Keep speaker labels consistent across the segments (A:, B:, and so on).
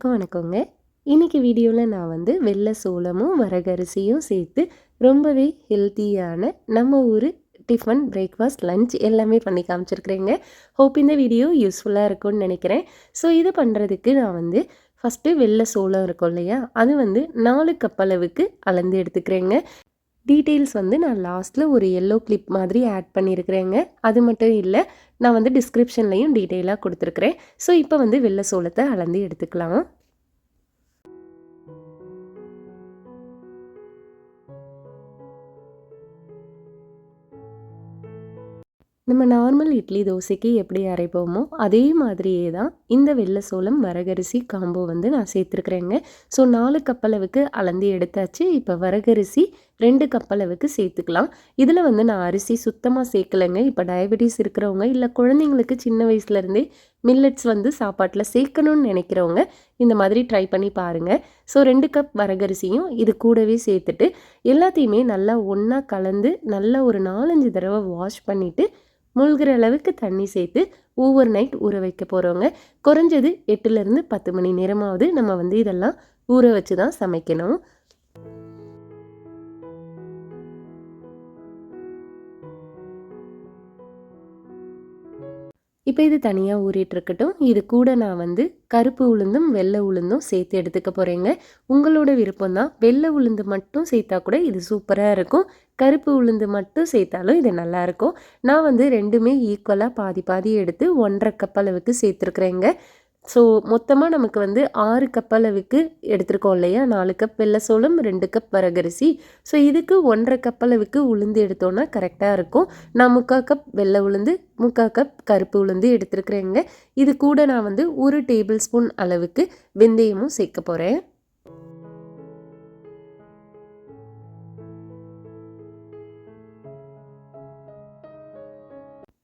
A: எல்லாருக்கும் வணக்கங்க. இன்றைக்கி வீடியோவில் நான் வந்து வெள்ளை சோளமும் வரகரிசியும் சேர்த்து ரொம்பவே ஹெல்த்தியான நம்ம ஊர் டிஃபன் பிரேக்ஃபாஸ்ட் லஞ்ச் எல்லாமே பண்ணி காமிச்சிருக்கிறேங்க. ஹோப் இந்த வீடியோ யூஸ்ஃபுல்லாக இருக்கும்னு நினைக்கிறேன். ஸோ இது பண்ணுறதுக்கு நான் வந்து ஃபஸ்ட்டு வெள்ளை சோளம் இருக்கும் இல்லையா அது வந்து நாலு கப் அளவுக்கு அளந்து எடுத்துக்கிறேங்க. டீட்டெயில்ஸ் வந்து நான் லாஸ்ட்டில் ஒரு எல்லோ கிளிப் மாதிரி ஆட் பண்ணியிருக்கிறேங்க அது மட்டும் இல்லை நான் வந்து டிஸ்கிரிப்ஷன்லையும் டீட்டெயிலாக கொடுத்துருக்குறேன். ஸோ இப்போ வந்து வெள்ளை சோளத்தை அளந்து எடுத்துக்கலாம். நம்ம நார்மல் இட்லி தோசைக்கு எப்படி அரைப்போமோ அதே மாதிரியே தான் இந்த வெள்ளை சோளம் வரகரிசி காம்போ வந்து நான் சேர்த்துருக்குறேங்க. ஸோ நாலு கப்பளவுக்கு அளந்து எடுத்தாச்சு. இப்போ வரகரிசி ரெண்டு கப்பளவுக்கு சேர்த்துக்கலாம். இதில் வந்து நான் அரிசி சுத்தமாக சேர்க்கலைங்க. இப்போ டயபெட்டிஸ் இருக்கிறவங்க இல்லை குழந்தைங்களுக்கு சின்ன வயசுலேருந்தே மில்லட்ஸ் வந்து சாப்பாட்டில் சேர்க்கணும்னு நினைக்கிறவங்க இந்த மாதிரி ட்ரை பண்ணி பாருங்கள் ஸோ ரெண்டு கப் வரகரிசியும் இது கூடவே சேர்த்துட்டு எல்லாத்தையுமே நல்லா ஒன்றா கலந்து நல்லா ஒரு நாலஞ்சு தடவை வாஷ் பண்ணிவிட்டு மூழ்கிற அளவுக்கு தண்ணி சேர்த்து ஓவர் நைட் ஊற வைக்க போகிறவங்க குறைஞ்சது எட்டுலேருந்து பத்து மணி நேரமாவது நம்ம வந்து இதெல்லாம் ஊற வச்சு தான் சமைக்கணும். இப்போ இது தனியாக ஊறிட்டுருக்கட்டும் இது கூட நான் வந்து கருப்பு உளுந்தும் வெள்ளை உளுந்தும் சேர்த்து எடுத்துக்க போகிறேங்க உங்களோட விருப்பம் தான் வெள்ளை உளுந்து மட்டும் சேர்த்தா கூட இது சூப்பராக இருக்கும். கருப்பு உளுந்து மட்டும் சேர்த்தாலும் இது நல்லாயிருக்கும் நான் வந்து ரெண்டுமே ஈக்குவலாக பாதி பாதி எடுத்து ஒன்றரை கப் அளவுக்கு சேர்த்துருக்குறேங்க. ஸோ மொத்தமாக நமக்கு வந்து ஆறு கப் அளவுக்கு எடுத்துருக்கோம் இல்லையா? நாலு கப் வெள்ளை சோளம் ரெண்டு கப் வரகரிசி. ஸோ இதுக்கு ஒன்றரை கப் அளவுக்கு உளுந்து எடுத்தோன்னா கரெக்டாக இருக்கும். நான் முக்கால் கப் வெள்ளை உளுந்து முக்கால் கப் கருப்பு உளுந்து எடுத்துருக்குறேங்க. இது கூட நான் வந்து ஒரு டேபிள் ஸ்பூன் அளவுக்கு வெந்தயமும் சேர்க்க போகிறேன்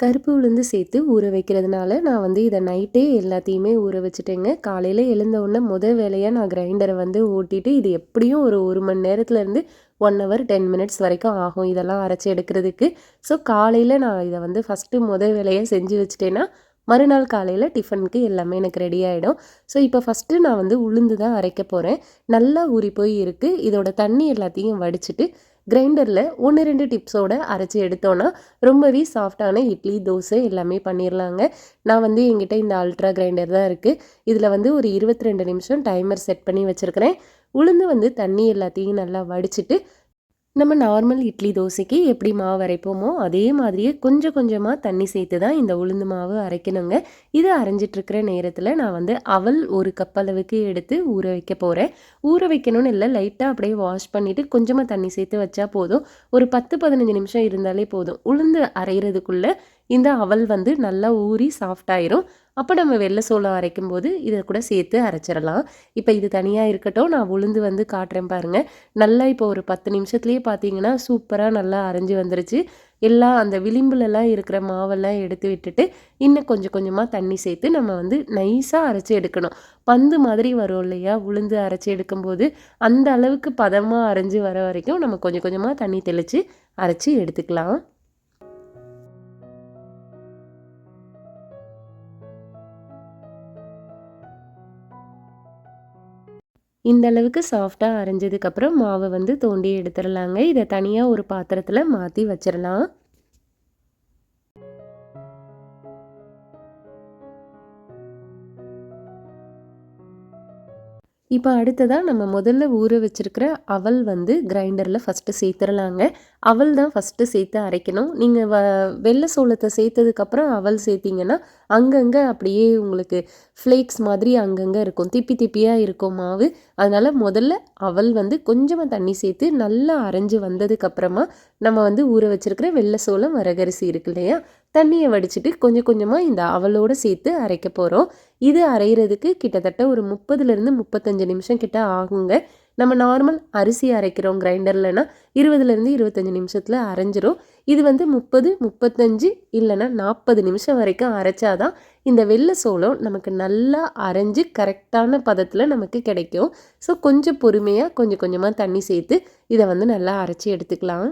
A: கருப்பு உளுந்து சேர்த்து ஊற வைக்கிறதுனால நான் வந்து இதை நைட்டே எல்லாத்தையுமே ஊற வச்சுட்டேங்க. காலையில் எழுந்த உடனே முதல் வேலையாக நான் கிரைண்டரை வந்து ஓட்டிட்டு இது எப்படியும் ஒரு ஒரு மணி நேரத்துலேருந்து ஒன் ஹவர் டென் மினிட்ஸ் வரைக்கும் ஆகும் இதெல்லாம் அரைச்சி எடுக்கிறதுக்கு. ஸோ காலையில் நான் இதை வந்து ஃபஸ்ட்டு முதல் வேலையாக செஞ்சு வச்சுட்டேன்னா மறுநாள் காலையில் டிஃபனுக்கு எல்லாமே எனக்கு ரெடி ஆகிடும் ஸோ இப்போ ஃபஸ்ட்டு நான் வந்து உளுந்து தான் அரைக்க போகிறேன் நல்லா ஊறி போய் இருக்குது இதோட தண்ணி எல்லாத்தையும் வடிச்சிட்டு கிரைண்டரில் ஒன்று ரெண்டு டிப்ஸோடு அரைச்சி எடுத்தோன்னா ரொம்பவே சாஃப்டான இட்லி தோசை எல்லாமே பண்ணிடலாங்க நான் வந்து எங்கிட்ட இந்த அல்ட்ரா கிரைண்டர் தான் இருக்குது இதில் வந்து ஒரு இருபத்தி ரெண்டு நிமிஷம் டைமர் செட் பண்ணி வச்சுருக்கிறேன். உளுந்து வந்து தண்ணி எல்லாத்தையும் நல்லா வடிச்சிட்டு நம்ம நார்மல் இட்லி தோசைக்கு எப்படி மாவு அரைப்போமோ அதே மாதிரியே கொஞ்சம் கொஞ்சமாக தண்ணி சேர்த்து தான் இந்த உளுந்து மாவு அரைக்கணுங்க. இது அரைஞ்சிட்ருக்கிற நேரத்தில் நான் வந்து அவல் ஒரு கப் அளவுக்கு எடுத்து ஊற வைக்க போகிறேன் ஊற வைக்கணும்னு இல்லை லைட்டாக அப்படியே வாஷ் பண்ணிவிட்டு கொஞ்சமாக தண்ணி சேர்த்து வச்சா போதும். ஒரு பத்து பதினஞ்சு நிமிஷம் இருந்தாலே போதும். உளுந்து அரைகிறதுக்குள்ளே இந்த அவல் வந்து நல்லா ஊறி சாஃப்டாயிரும் அப்போ நம்ம வெள்ளை சோளம் அரைக்கும் போது இதை கூட சேர்த்து அரைச்சிடலாம். இப்போ இது தனியாக இருக்கட்டும் நான் உளுந்து வந்து காட்டுறேன் பாருங்கள் நல்லா இப்போ ஒரு பத்து நிமிஷத்துலேயே பார்த்தீங்கன்னா சூப்பராக நல்லா அரைஞ்சி வந்துருச்சு. எல்லாம் அந்த விளிம்புலலாம் இருக்கிற மாவெல்லாம் எடுத்து விட்டுட்டு இன்னும் கொஞ்சம் கொஞ்சமாக தண்ணி சேர்த்து நம்ம வந்து நைஸாக அரைச்சி எடுக்கணும். பந்து மாதிரி வரும் இல்லையா? உளுந்து அரைச்சி எடுக்கும்போது அந்த அளவுக்கு பதமாக அரைஞ்சி வர வரைக்கும் நம்ம கொஞ்சம் கொஞ்சமாக தண்ணி தெளித்து அரைச்சி எடுத்துக்கலாம். இந்த அளவுக்கு சாஃப்டாக அரைஞ்சதுக்கப்புறம் மாவை வந்து தோண்டி எடுத்துடலாங்க. இதை தனியாக ஒரு பாத்திரத்தில் மாற்றி வச்சிடலாம். இப்போ அடுத்ததாக நம்ம முதல்ல ஊற வச்சுருக்கிற அவல் வந்து கிரைண்டரில் ஃபஸ்ட்டு சேர்த்துடலாங்க அவல் தான் ஃபஸ்ட்டு சேர்த்து அரைக்கணும். நீங்கள் வ வெள்ளை சோளத்தை சேர்த்ததுக்கப்புறம் அவல் சேர்த்திங்கன்னா அங்கங்கே அப்படியே உங்களுக்கு ஃப்ளேக்ஸ் மாதிரி அங்கங்கே இருக்கும். திப்பி திப்பியாக இருக்கும் மாவு. அதனால் முதல்ல அவல் வந்து கொஞ்சமாக தண்ணி சேர்த்து நல்லா அரைஞ்சு வந்ததுக்கப்புறமா நம்ம வந்து ஊற வச்சுருக்கிற வெள்ளை சோளம் வரகரிசி இருக்கு இல்லையா? தண்ணியை வடிச்சிட்டு கொஞ்சம் கொஞ்சமாக இந்த அவலோடு சேர்த்து அரைக்க போகிறோம் இது அரைகிறதுக்கு கிட்டத்தட்ட ஒரு முப்பதுலேருந்து முப்பத்தஞ்சு நிமிஷம் கிட்ட ஆகுங்க. நம்ம நார்மல் அரிசி அரைக்கிறோம் கிரைண்டர்லனா இருபதுலேருந்து இருபத்தஞ்சி நிமிஷத்தில் அரைஞ்சிரும். இது வந்து முப்பது முப்பத்தஞ்சு இல்லைன்னா நாற்பது நிமிஷம் வரைக்கும் அரைச்சாதான் இந்த வெள்ளை சோளம் நமக்கு நல்லா அரைஞ்சு கரெக்டான பதத்தில் நமக்கு கிடைக்கும். ஸோ கொஞ்சம் பொறுமையாக கொஞ்சம் கொஞ்சமாக தண்ணி சேர்த்து இதை வந்து நல்லா அரைச்சி எடுத்துக்கலாம்.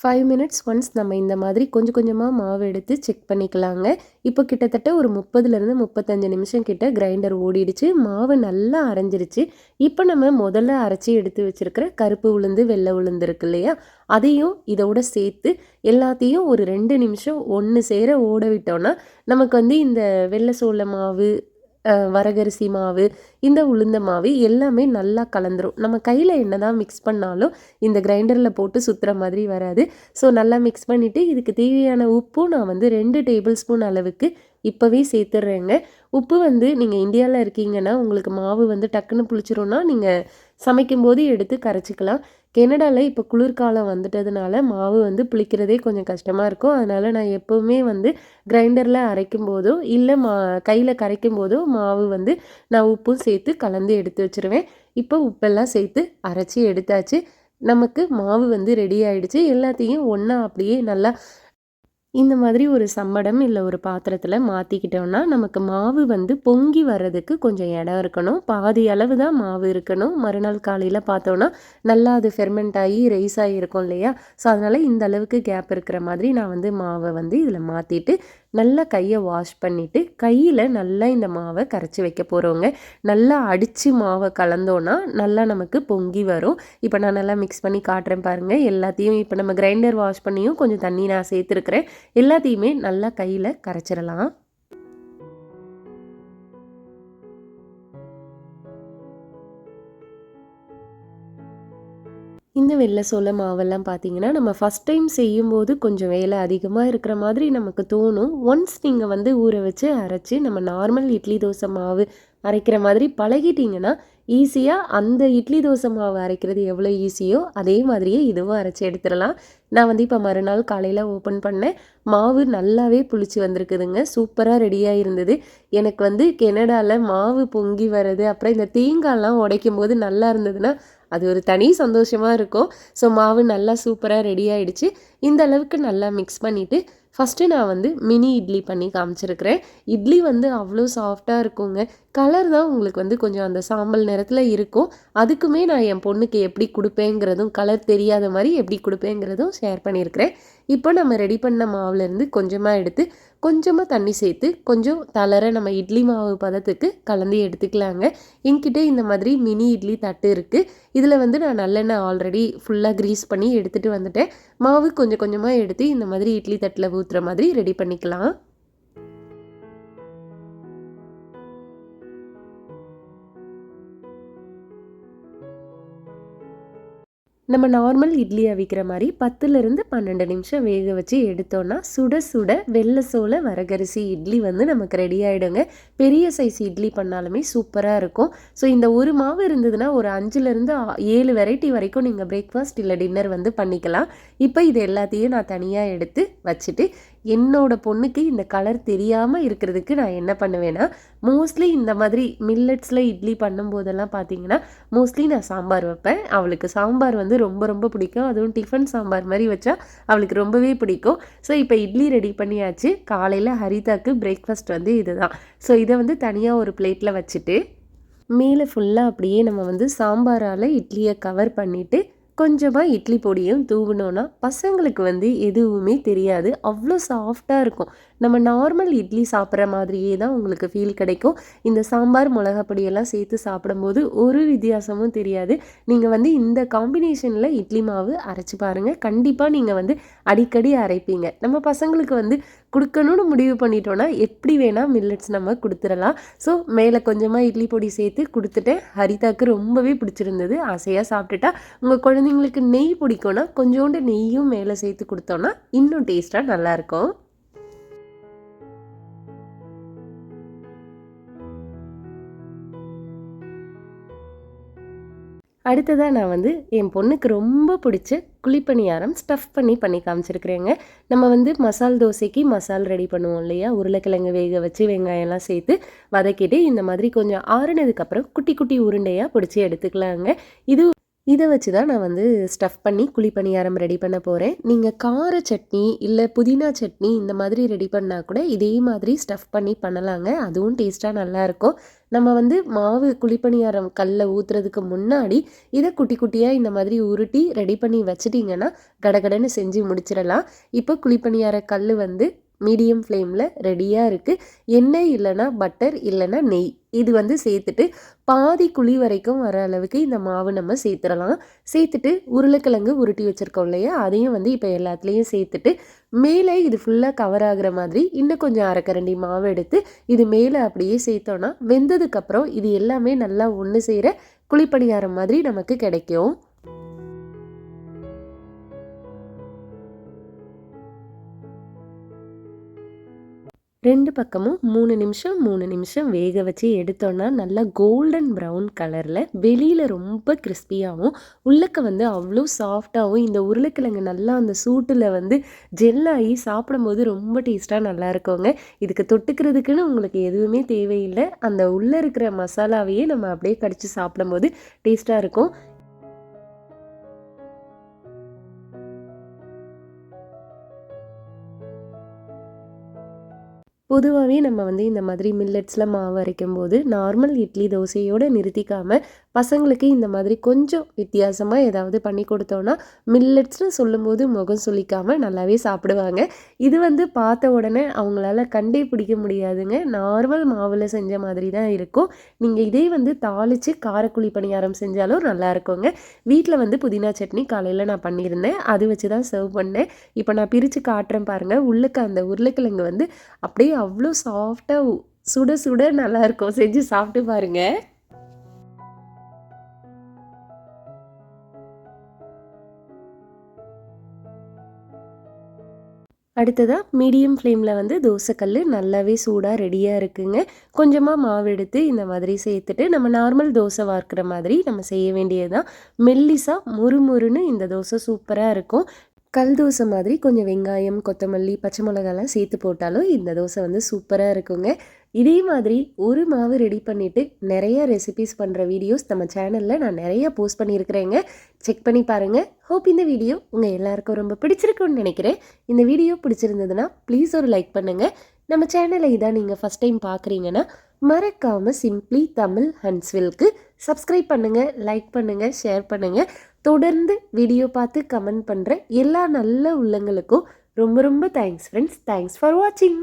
A: ஃபைவ் மினிட்ஸ் ஒன்ஸ் நம்ம இந்த மாதிரி கொஞ்சம் கொஞ்சமாக மாவு எடுத்து செக் பண்ணிக்கலாங்க. இப்போ கிட்டத்தட்ட ஒரு முப்பதுலேருந்து முப்பத்தஞ்சு நிமிஷம் கிட்ட கிரைண்டர் ஓடிடுச்சு. மாவு நல்லா அரைஞ்சிருச்சு. இப்போ நம்ம முதல்ல அரைச்சி எடுத்து வச்சுருக்கிற கருப்பு உளுந்து வெள்ளை உளுந்து இருக்கு இல்லையா? அதையும் இதோட சேர்த்து எல்லாத்தையும் ஒரு ரெண்டு நிமிஷம் ஒன்று சேர ஓட விட்டோன்னா நமக்கு வந்து இந்த வெள்ளை சோள மாவு வரகரிசி மாவு இந்த உளுந்த மாவு எல்லாமே நல்லா கலந்துரும். நம்ம கையில் என்ன தான் மிக்ஸ் பண்ணாலும் இந்த கிரைண்டரில் போட்டு சுற்றுற மாதிரி வராது. ஸோ நல்லா மிக்ஸ் பண்ணிவிட்டு இதுக்கு தேவையான உப்பும் நான் வந்து ரெண்டு டேபிள் ஸ்பூன் அளவுக்கு இப்போவே சேர்த்துட்றேங்க உப்பு வந்து நீங்கள் இந்தியாவில் இருக்கீங்கன்னா உங்களுக்கு மாவு வந்து டக்குன்னு புளிச்சிரும்னா நீங்கள் சமைக்கும்போது எடுத்து கரைச்சிக்கலாம். கெனடாவில் இப்போ குளிர்காலம் வந்துட்டதுனால மாவு வந்து புளிக்கிறதே கொஞ்சம் கஷ்டமாக இருக்கும். அதனால் நான் எப்போவுமே வந்து கிரைண்டரில் அரைக்கும் போதோ இல்லை மா கையில் கரைக்கும் போதோ மாவு வந்து நான் உப்பும் சேர்த்து கலந்து எடுத்து வச்சுருவேன். இப்போ உப்பெல்லாம் சேர்த்து அரைச்சி எடுத்தாச்சு. நமக்கு மாவு வந்து ரெடி ஆகிடுச்சு எல்லாத்தையும் ஒன்றா அப்படியே நல்லா இந்த மாதிரி ஒரு சம்மடம் இல்லை ஒரு பாத்திரத்தில் மாற்றிக்கிட்டோம்னா நமக்கு மாவு வந்து பொங்கி வர்றதுக்கு கொஞ்சம் இடம் இருக்கணும். பாதி அளவு தான் மாவு இருக்கணும். மறுநாள் காலையில் பார்த்தோன்னா நல்லா அது ஃபெர்மெண்ட் ஆகி ரைஸ் ஆகி இருக்கும் இல்லையா? ஸோ அதனால் இந்த அளவுக்கு கேப் இருக்கிற மாதிரி நான் வந்து மாவை வந்து இதில் மாற்றிட்டு நல்லா கையை வாஷ் பண்ணிவிட்டு கையில் நல்லா இந்த மாவை கரைச்சி வைக்க போகிறவங்க நல்லா அடித்து மாவை கலந்தோன்னா நல்லா நமக்கு பொங்கி வரும். இப்போ நான் நல்லா மிக்ஸ் பண்ணி காட்டுறேன் பாருங்கள் எல்லாத்தையும் இப்போ நம்ம கிரைண்டர் வாஷ் பண்ணியும் கொஞ்சம் தண்ணி நான் சேர்த்துருக்குறேன். எல்லாத்தையுமே நல்லா கையில் கரைச்சிடலாம். இந்த வெள்ளை சோள மாவெல்லாம் பார்த்தீங்கன்னா நம்ம ஃபஸ்ட் டைம் செய்யும்போது கொஞ்சம் வேலை அதிகமாக இருக்கிற மாதிரி நமக்கு தோணும். ஒன்ஸ் நீங்கள் வந்து ஊற வச்சு அரைச்சி நம்ம நார்மல் இட்லி தோசை மாவு அரைக்கிற மாதிரி பழகிட்டிங்கன்னா ஈஸியாக அந்த இட்லி தோசை மாவு அரைக்கிறது எவ்வளோ ஈஸியோ அதே மாதிரியே இதுவும் அரைச்சி எடுத்துடலாம். நான் வந்து இப்போ மறுநாள் காலையில் ஓப்பன் பண்ணேன். மாவு நல்லாவே புளிச்சு வந்திருக்குதுங்க. சூப்பராக ரெடியாக இருந்தது. எனக்கு வந்து கெனடாவில் மாவு பொங்கி வர்றது அப்புறம் இந்த தேங்காய்லாம் உடைக்கும் போது நல்லா இருந்ததுன்னா அது ஒரு தனி சந்தோஷமாக இருக்கும். ஸோ மாவு நல்லா சூப்பராக ரெடி ஆகிடுச்சு இந்த அளவுக்கு நல்லா மிக்ஸ் பண்ணிவிட்டு ஃபஸ்ட்டு நான் வந்து மினி இட்லி பண்ணி காமிச்சிருக்கிறேன். இட்லி வந்து அவ்வளோ சாஃப்டாக இருக்குங்க. கலர் தான் உங்களுக்கு வந்து கொஞ்சம் அந்த சாம்பல் நிறத்தில் இருக்கும். அதுக்குமே நான் என் பொண்ணுக்கு எப்படி கொடுப்பேங்கிறதும் கலர் தெரியாத மாதிரி எப்படி கொடுப்பேங்கிறதும் ஷேர் பண்ணியிருக்கிறேன் இப்போ நம்ம ரெடி பண்ண மாவுலேருந்து கொஞ்சமாக எடுத்து கொஞ்சமாக தண்ணி சேர்த்து கொஞ்சம் தளர நம்ம இட்லி மாவு பதத்துக்கு கலந்து எடுத்துக்கலாங்க. என்கிட்ட இந்த மாதிரி மினி இட்லி தட்டு இருக்குது இதில் வந்து நான் நல்லெண்ணெய் ஆல்ரெடி ஃபுல்லாக க்ரீஸ் பண்ணி எடுத்துகிட்டு வந்துட்டேன். மாவு கொஞ்சம் கொஞ்சமாக எடுத்து இந்த மாதிரி இட்லி தட்டில் ஊற்றுற மாதிரி ரெடி பண்ணிக்கலாம். நம்ம நார்மல் இட்லி அவிக்கிற மாதிரி பத்துலேருந்து பன்னெண்டு நிமிஷம் வேக வச்சு எடுத்தோன்னா சுட சுட வெள்ளை சோள வரகரிசி இட்லி வந்து நமக்கு ரெடி ஆகிடுங்க பெரிய சைஸ் இட்லி பண்ணாலுமே சூப்பராக இருக்கும். ஸோ இந்த ஒரு மாவு இருந்ததுன்னா ஒரு அஞ்சுலேருந்து ஏழு வெரைட்டி வரைக்கும் நீங்கள் பிரேக்ஃபாஸ்ட் இல்லை டின்னர் வந்து பண்ணிக்கலாம். இப்போ இது எல்லாத்தையும் நான் தனியாக எடுத்து வச்சுட்டு என்னோட பொண்ணுக்கு இந்த கலர் தெரியாமல் இருக்கிறதுக்கு நான் என்ன பண்ணுவேன்னா மோஸ்ட்லி இந்த மாதிரி மில்லட்ஸில் இட்லி பண்ணும்போதெல்லாம் பார்த்தீங்கன்னா மோஸ்ட்லி நான் சாம்பார் வைப்பேன். அவளுக்கு சாம்பார் வந்து ரொம்ப ரொம்ப பிடிக்கும். அதுவும் டிஃபன் சாம்பார் மாதிரி வச்சா அவளுக்கு ரொம்பவே பிடிக்கும். ஸோ இப்போ இட்லி ரெடி பண்ணியாச்சு. காலையில் ஹரிதாக்கு பிரேக்ஃபாஸ்ட் வந்து இதுதான். ஸோ இதை வந்து தனியாக ஒரு பிளேட்டில் வச்சுட்டு மேலே ஃபுல்லாக அப்படியே நம்ம வந்து சாம்பாரால் இட்லியை கவர் பண்ணிவிட்டு கொஞ்சமாக இட்லி பொடியும் தூவினோன்னா பசங்களுக்கு வந்து எதுவுமே தெரியாது. அவ்வளோ சாஃப்டாக இருக்கும். நம்ம நார்மல் இட்லி சாப்பிட்ற மாதிரியே தான் உங்களுக்கு ஃபீல் கிடைக்கும். இந்த சாம்பார் மிளகா பொடியெல்லாம் சேர்த்து சாப்பிடும்போது ஒரு வித்தியாசமும் தெரியாது. நீங்கள் வந்து இந்த காம்பினேஷனில் இட்லி மாவு அரைச்சி பாருங்கள் கண்டிப்பாக நீங்கள் வந்து அடிக்கடி அரைப்பீங்க. நம்ம பசங்களுக்கு வந்து கொடுக்கணும்னு முடிவு பண்ணிட்டோன்னா எப்படி வேணால் மில்லட்ஸ் நம்ம கொடுத்துடலாம். ஸோ மேலே கொஞ்சமாக இட்லி பொடி சேர்த்து கொடுத்துட்டேன். ஹரிதாக்கு ரொம்பவே பிடிச்சிருந்தது. ஆசையாக சாப்பிட்டுட்டா. உங்கள் குழந்தைங்களுக்கு நெய் பிடிக்கும்னா கொஞ்சோண்டு நெய்யும் மேலே சேர்த்து கொடுத்தோன்னா இன்னும் டேஸ்ட்டாக நல்லாயிருக்கும் அடுத்ததாக நான் வந்து என் பொண்ணுக்கு ரொம்ப பிடிச்ச குழிப்பணியாரம் ஸ்டஃப் பண்ணி பண்ணி காமிச்சிருக்கிறேங்க. நம்ம வந்து மசால் தோசைக்கு மசால் ரெடி பண்ணுவோம் இல்லையா? உருளைக்கிழங்கு வேக வச்சு வெங்காயம்லாம் சேர்த்து வதக்கிட்டு இந்த மாதிரி கொஞ்சம் ஆறுனதுக்கப்புறம் குட்டி குட்டி உருண்டையாக பிடிச்சி எடுத்துக்கலாங்க. இது இதை வச்சு தான் நான் வந்து ஸ்டஃப் பண்ணி குழிப்பணியாரம் ரெடி பண்ண போகிறேன் நீங்கள் கார சட்னி இல்லை புதினா சட்னி இந்த மாதிரி ரெடி பண்ணால் கூட இதே மாதிரி ஸ்டஃப் பண்ணி பண்ணலாங்க. அதுவும் டேஸ்ட்டாக நல்லாயிருக்கும் நம்ம வந்து மாவு குழிப்பணியாரம் கல்லை ஊற்றுறதுக்கு முன்னாடி இதை குட்டி குட்டியாக இந்த மாதிரி உருட்டி ரெடி பண்ணி வச்சிட்டிங்கன்னா கடகடன்னு செஞ்சு முடிச்சிடலாம். இப்போ குழிப்பணியார கல் வந்து மீடியம் ஃப்ளேமில் ரெடியாக இருக்குது எண்ணெய் இல்லைன்னா பட்டர் இல்லைன்னா நெய். இது வந்து சேர்த்துட்டு பாதி குழி வரைக்கும் வர அளவுக்கு இந்த மாவு நம்ம சேர்த்துடலாம். சேர்த்துட்டு உருளைக்கிழங்கு உருட்டி வச்சுருக்கோம் இல்லையா? அதையும் வந்து இப்போ எல்லாத்துலேயும் சேர்த்துட்டு மேலே இது ஃபுல்லாக கவர் ஆகிற மாதிரி இன்னும் கொஞ்சம் அரைக்கரண்டி மாவு எடுத்து இது மேலே அப்படியே சேர்த்தோன்னா வெந்ததுக்கப்புறம் இது எல்லாமே நல்லா ஒன்று செய்கிற குழிப்பணியாரம் மாதிரி நமக்கு கிடைக்கும். ரெண்டு பக்கமும் மூணு நிமிஷம் மூணு நிமிஷம் வேக வச்சு எடுத்தோன்னா நல்லா கோல்டன் ப்ரௌன் கலரில் வெளியில் ரொம்ப கிறிஸ்பியாகவும் உள்ளக்க வந்து அவ்வளோ சாஃப்டாகவும் இந்த உருளைக்கிழங்கு நல்லா அந்த சூட்டில் வந்து ஜெல்லாகி சாப்பிடும்போது ரொம்ப டேஸ்ட்டாக நல்லா இருக்குங்க. இதுக்கு தொட்டுக்கிறதுக்குன்னு உங்களுக்கு எதுவுமே தேவையில்லை. அந்த உள்ளே இருக்கிற மசாலாவையே நம்ம அப்படியே கடிச்சு சாப்பிடும்போது டேஸ்ட்டாக இருக்கும். பொதுவாகவே நம்ம வந்து இந்த மாதிரி மில்லட்ஸில் மாவு அரைக்கும் போது நார்மல் இட்லி தோசையோடு நிறுத்திக்காமல் பசங்களுக்கு இந்த மாதிரி கொஞ்சம் வித்தியாசமாக ஏதாவது பண்ணி கொடுத்தோன்னா மில்லட்ஸ்னு சொல்லும்போது முகம் சொல்லிக்காமல் நல்லாவே சாப்பிடுவாங்க. இது வந்து பார்த்த உடனே அவங்களால கண்டே பிடிக்க முடியாதுங்க. நார்மல் மாவில் செஞ்ச மாதிரி தான் இருக்கும். நீங்கள் இதே வந்து தாளித்து காரக்குழி பணியாரம் செஞ்சாலும் நல்லா இருக்குங்க. வீட்டில் வந்து புதினா சட்னி காலையில் நான் பண்ணியிருந்தேன். அது வச்சு தான் சர்வ் பண்ணேன். இப்போ நான் பிரித்து காட்டுறேன் பாருங்கள் உள்ளுக்கு அந்த உருளைக்கிழங்கு வந்து அப்படியே அவ்வளோ சாஃப்டாக சுட சுட நல்லாயிருக்கும் செஞ்சு சாப்பிட்டு பாருங்கள் அடுத்ததாக மீடியம் ஃப்ளேமில் வந்து தோசைக்கல் நல்லாவே சூடாக ரெடியாக இருக்குங்க. கொஞ்சமாக மாவு எடுத்து இந்த மாதிரி சேர்த்துட்டு நம்ம நார்மல் தோசை வார்க்கிற மாதிரி நம்ம செய்ய வேண்டியது தான் மெல்லிசாக முறுமுறுன்னு இந்த தோசை சூப்பராக இருக்கும். கல் தோசை மாதிரி கொஞ்சம் வெங்காயம் கொத்தமல்லி பச்சை மிளகாலாம் சேர்த்து போட்டாலும் இந்த தோசை வந்து சூப்பராக இருக்குங்க. இதே மாதிரி ஒரு மாவு ரெடி பண்ணிவிட்டு நிறைய ரெசிபிஸ் பண்ணுற வீடியோஸ் நம்ம சேனலில் நான் நிறைய போஸ்ட் பண்ணியிருக்கிறேங்க. செக் பண்ணி பாருங்கள் ஹோப் இந்த வீடியோ உங்கள் எல்லாருக்கும் ரொம்ப பிடிச்சிருக்குன்னு நினைக்கிறேன். இந்த வீடியோ பிடிச்சிருந்ததுன்னா ப்ளீஸ் ஒரு லைக் பண்ணுங்கள் நம்ம சேனலை இதான் நீங்கள் ஃபஸ்ட் டைம் பார்க்குறீங்கன்னா மறக்காமல் சிம்ப்ளி தமிழ் ஹன்ஸ்வில்க்கு சப்ஸ்கிரைப் பண்ணுங்கள் லைக் பண்ணுங்கள் ஷேர் பண்ணுங்கள் தொடர்ந்து வீடியோ பார்த்து கமெண்ட் பண்ணுற எல்லா நல்ல உள்ளங்களுக்கும் ரொம்ப ரொம்ப தேங்க்ஸ் ஃப்ரெண்ட்ஸ் தேங்க்ஸ் ஃபார் வாட்சிங்